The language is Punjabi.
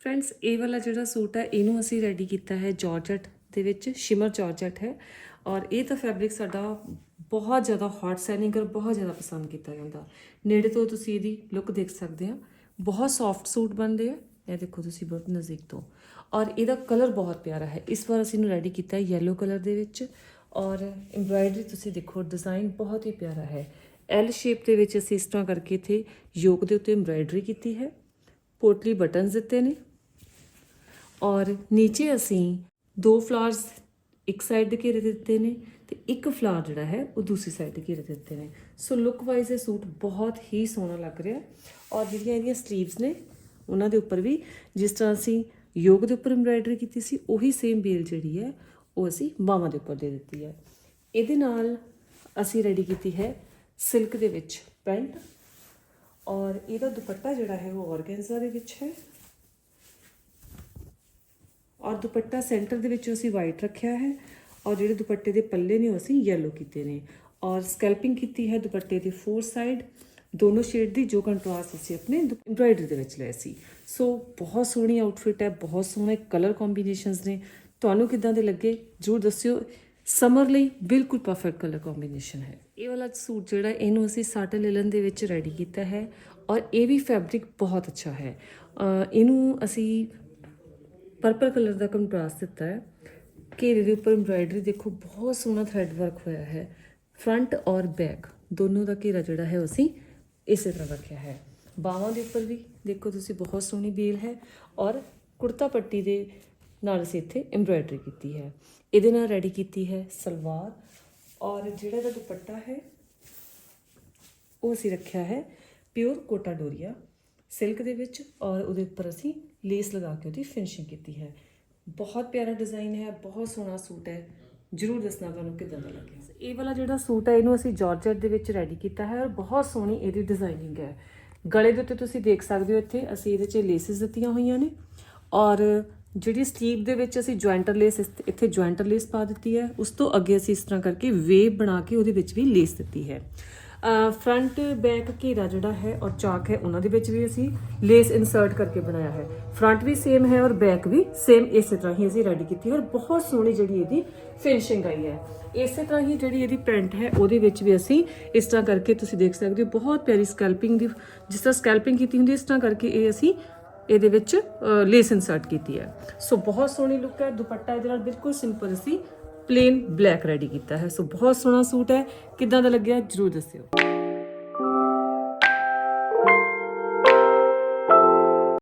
ਫਰੈਂਡਸ ਇਹ ਵਾਲਾ ਜਿਹੜਾ ਸੂਟ ਹੈ, ਇਹਨੂੰ ਅਸੀਂ ਰੈਡੀ ਕੀਤਾ ਹੈ ਜਾਰਜਟ ਦੇ ਵਿੱਚ ਸ਼ਿਮਰ ਜਾਰਜਟ ਹੈ। ਔਰ ਇਹ ਤਾਂ ਫੈਬਰਿਕ ਸਾਡਾ ਬਹੁਤ ਜ਼ਿਆਦਾ ਹੌਟ ਸੈਲਿੰਗ ਔਰ ਬਹੁਤ ਜ਼ਿਆਦਾ ਪਸੰਦ ਕੀਤਾ ਜਾਂਦਾ। ਨੇੜੇ ਤੋਂ ਤੁਸੀਂ ਇਹਦੀ ਲੁੱਕ ਦੇਖ ਸਕਦੇ ਆ ਬਹੁਤ ਸੌਫਟ ਸੂਟ ਬਣਦੇ ਆ। ਇਹ ਦੇਖੋ ਤੁਸੀਂ ਬਹੁਤ ਨਜ਼ਦੀਕ ਤੋਂ। ਔਰ ਇਹਦਾ ਕਲਰ ਬਹੁਤ ਪਿਆਰਾ ਹੈ। ਇਸ ਵਾਰ ਅਸੀਂ ਇਹਨੂੰ ਰੈਡੀ ਕੀਤਾ ਹੈ yellow ਕਲਰ ਦੇ ਵਿੱਚ। ਔਰ ਐਮਬ੍ਰਾਇਡਰੀ ਤੁਸੀਂ ਦੇਖੋ ਡਿਜ਼ਾਈਨ ਬਹੁਤ ਹੀ ਪਿਆਰਾ ਹੈ। ਐਲ ਸ਼ੇਪ ਦੇ ਵਿੱਚ ਅਸੀਂ ਇਸ ਤਰ੍ਹਾਂ ਕਰਕੇ ਇੱਥੇ ਯੋਕ ਦੇ ਉੱਤੇ ਐਮਬ੍ਰਾਇਡਰੀ ਕੀਤੀ ਹੈ। ਪੋਟਲੀ ਬਟਨਸ ਦਿੱਤੇ ਨੇ। ਔਰ ਨੀਚੇ ਅਸੀਂ ਦੋ ਫਲਾਵਰਸ ਇੱਕ ਸਾਈਡ ਦੇ ਘੇਰੇ ਦਿੱਤੇ ਨੇ ਤੇ ਇੱਕ ਫਲਾਰ ਜਿਹੜਾ ਹੈ ਉਹ ਦੂਸਰੀ ਸਾਈਡ ਦੇ ਘੇਰੇ ਦਿੱਤੇ ਨੇ। ਸੋ ਲੁੱਕ ਵਾਈਜ਼ ਇਹ ਸੂਟ ਬਹੁਤ ਹੀ ਸੋਹਣਾ ਲੱਗ ਰਿਹਾ ਔਰ ਜਿਹੜੀਆਂ ਇਹਦੀਆਂ ਸਲੀਵਸ ਨੇ, ਉਹਨਾਂ ਦੇ ਉੱਪਰ ਵੀ ਜਿਸ ਤਰ੍ਹਾਂ ਅਸੀਂ ਯੋਗ ਦੇ ਉੱਪਰ ਐਮਬ੍ਰਾਇਡਰੀ ਕੀਤੀ ਸੀ, ਉਹੀ ਸੇਮ ਬੇਲ ਜਿਹੜੀ ਹੈ, ਉਹ ਅਸੀਂ ਬਾਹਾਂ ਦੇ ਉੱਪਰ ਦੇ ਦਿੱਤੀ ਹੈ। ਇਹਦੇ ਨਾਲ ਅਸੀਂ ਰੈਡੀ ਕੀਤੀ ਹੈ ਸਿਲਕ ਦੇ ਵਿੱਚ ਪੈਂਟ ਔਰ ਇਹਦਾ ਦੁਪੱਟਾ ਜਿਹੜਾ ਹੈ ਉਹ ਆਰਗੈਂਜ਼ਾ ਦੇ ਵਿੱਚ ਹੈ। ਔਰ ਦੁਪੱਟਾ ਸੈਂਟਰ ਦੇ ਵਿੱਚ ਅਸੀਂ ਵਾਈਟ ਰੱਖਿਆ ਹੈ ਔਰ ਜਿਹੜੇ ਦੁਪੱਟੇ ਦੇ ਪੱਲੇ ਨੇ ਉਹ ਅਸੀਂ ਯੈਲੋ ਕੀਤੇ ਨੇ। ਔਰ ਸਕੈਲਪਿੰਗ ਕੀਤੀ ਹੈ ਦੁਪੱਟੇ ਦੇ ਫੋਰ ਸਾਈਡ ਦੋਨੋਂ ਸ਼ੇਡ ਦੀ ਜੋ ਕੰਟਰਾਸਟ ਅਸੀਂ ਆਪਣੇ ਐਮਬ੍ਰਾਇਡਰੀ ਦੇ ਵਿੱਚ ਲਏ ਸੀ। ਸੋ ਬਹੁਤ ਸੋਹਣੀ ਆਊਟਫਿਟ ਹੈ, ਬਹੁਤ ਸੋਹਣੇ ਕਲਰ ਕੰਬੀਨੇਸ਼ਨਸ ਨੇ। ਤੁਹਾਨੂੰ ਕਿਦਾਂ ਦੇ ਲੱਗੇ? ਜਰੂਰ ਦੱਸਿਓ। ਸਮਰ ਲਈ ਬਿਲਕੁਲ ਪਰਫੈਕਟ ਕਲਰ ਕੰਬੀਨੇਸ਼ਨ ਹੈ। ਇਹ ਵਾਲਾ ਸੂਟ ਜਿਹੜਾ ਇਹਨੂੰ ਅਸੀਂ ਸਾਟਨ ਲਿਲਨ ਦੇ ਵਿੱਚ ਰੈਡੀ ਕੀਤਾ ਹੈ ਔਰ ਇਹ ਵੀ ਫੈਬਰਿਕ ਬਹੁਤ ਅੱਛਾ ਹੈ। ਇਹਨੂੰ ਅਸੀਂ ਪਰਪਲ ਕਲਰ ਦਾ ਕੰਟਰਾਸਟ ਦਿੱਤਾ ਹੈ। ਘੇਰੇ ਦੇ ਉੱਪਰ ਐਮਬ੍ਰਾਇਡਰੀ ਦੇਖੋ, ਬਹੁਤ ਸੋਹਣਾ ਥ੍ਰੈਡ ਵਰਕ ਹੋਇਆ ਹੈ। ਫਰੰਟ ਔਰ ਬੈਕ ਦੋਨੋਂ ਦਾ ਘੇਰਾ ਜਿਹੜਾ ਹੈ ਅਸੀਂ ਇਸੇ ਤਰ੍ਹਾਂ ਰੱਖਿਆ ਹੈ। ਬਾਹਾਂ ਦੇ ਉੱਪਰ ਵੀ ਦੇਖੋ ਤੁਸੀਂ ਬਹੁਤ ਸੋਹਣੀ ਬੇਲ ਹੈ ਔਰ ਕੁੜਤਾ ਪੱਟੀ ਦੇ ਨਾਲ ਅਸੀਂ ਇੱਥੇ ਐਮਬ੍ਰਾਇਡਰੀ ਕੀਤੀ ਹੈ। ਇਹਦੇ ਨਾਲ ਰੈਡੀ ਕੀਤੀ ਹੈ ਸਲਵਾਰ ਔਰ ਜਿਹੜਾ ਇਹਦਾ ਦੁਪੱਟਾ ਹੈ, ਉਹ ਅਸੀਂ ਰੱਖਿਆ ਹੈ ਪਿਓਰ ਕੋਟਾ ਡੋਰੀਆ ਸਿਲਕ ਦੇ ਵਿੱਚ ਔਰ ਉਹਦੇ ਉੱਪਰ ਅਸੀਂ ਲੇਸ ਲਗਾ ਕੇ ਉਹਦੀ ਫਿਨਿਸ਼ਿੰਗ ਕੀਤੀ ਹੈ। ਬਹੁਤ ਪਿਆਰਾ ਡਿਜ਼ਾਈਨ ਹੈ, ਬਹੁਤ ਸੋਹਣਾ ਸੂਟ ਹੈ। ਜਰੂਰ ਦੱਸਣਾ ਤੁਹਾਨੂੰ ਕਿਦਾਂ ਦਾ ਲੱਗਿਆ। ਇਹ ਵਾਲਾ ਜਿਹੜਾ ਸੂਟ ਹੈ, ਇਹਨੂੰ ਅਸੀਂ ਜਾਰਜਟ ਦੇ ਵਿੱਚ ਰੈਡੀ ਕੀਤਾ ਹੈ ਔਰ ਬਹੁਤ ਸੋਹਣੀ ਇਹਦੀ ਡਿਜ਼ਾਈਨਿੰਗ ਹੈ। ਗਲੇ ਦੇ ਉੱਤੇ ਤੁਸੀਂ ਦੇਖ ਸਕਦੇ ਹੋ ਇੱਥੇ, ਅਸੀਂ ਇਹਦੇ 'ਚ ਲੇਸਿਸ ਦਿੱਤੀਆਂ ਹੋਈਆਂ ਨੇ ਔਰ ਜਿਹੜੀ ਸਲੀਵ ਦੇ ਵਿੱਚ ਅਸੀਂ ਜੁਆਇੰਟਰ ਲੇਸ ਇਸ- ਇੱਥੇ ਜੁਆਇੰਟਰ ਲੇਸ ਪਾ ਦਿੱਤੀ ਹੈ, ਉਸ ਤੋਂ ਅੱਗੇ ਅਸੀਂ ਇਸ ਤਰ੍ਹਾਂ ਕਰਕੇ ਵੇਵ ਬਣਾ ਕੇ ਉਹਦੇ ਵਿੱਚ ਵੀ ਲੇਸ ਦਿੱਤੀ ਹੈ। ਫਰੰਟ ਬੈਕ ਘੇਰਾ ਜਿਹੜਾ ਹੈ ਔਰ ਚਾਕ ਹੈ, ਉਹਨਾਂ ਦੇ ਵਿੱਚ ਵੀ ਅਸੀਂ ਲੇਸ ਇਨਸਰਟ ਕਰਕੇ ਬਣਾਇਆ ਹੈ। ਫਰੰਟ ਵੀ ਸੇਮ ਹੈ ਔਰ ਬੈਕ ਵੀ ਸੇਮ ਇਸੇ ਤਰ੍ਹਾਂ ਹੀ ਅਸੀਂ ਰੈਡੀ ਕੀਤੀ ਔਰ ਬਹੁਤ ਸੋਹਣੀ ਜਿਹੜੀ ਇਹਦੀ ਫਿਨਿਸ਼ਿੰਗ ਆਈ ਹੈ। ਇਸੇ ਤਰ੍ਹਾਂ ਹੀ ਜਿਹੜੀ ਇਹਦੀ ਪੈਂਟ ਹੈ, ਉਹਦੇ ਵਿੱਚ ਵੀ ਅਸੀਂ ਇਸ ਤਰ੍ਹਾਂ ਕਰਕੇ ਤੁਸੀਂ ਦੇਖ ਸਕਦੇ ਹੋ, ਬਹੁਤ ਪਿਆਰੀ ਸਕੈਲਪਿੰਗ ਦੀ ਜਿਸ ਤਰ੍ਹਾਂ ਸਕੈਲਪਿੰਗ ਕੀਤੀ ਹੁੰਦੀ ਇਸ ਤਰ੍ਹਾਂ ਕਰਕੇ ਇਹ ਅਸੀਂ ਇਹਦੇ ਵਿੱਚ ਲੇਸ ਇਨਸਰਟ ਕੀਤੀ ਹੈ। ਸੋ ਬਹੁਤ ਸੋਹਣੀ ਲੁੱਕ ਹੈ। ਦੁਪੱਟਾ ਇਹਦੇ ਨਾਲ ਬਿਲਕੁਲ ਸਿੰਪਲ ਅਸੀਂ ਪਲੇਨ ਬਲੈਕ ਰੈਡੀ ਕੀਤਾ ਹੈ। ਸੋ ਬਹੁਤ ਸੋਹਣਾ ਸੂਟ ਹੈ। ਕਿੱਦਾਂ ਦਾ ਲੱਗਿਆ ਜਰੂਰ ਦੱਸਿਓ।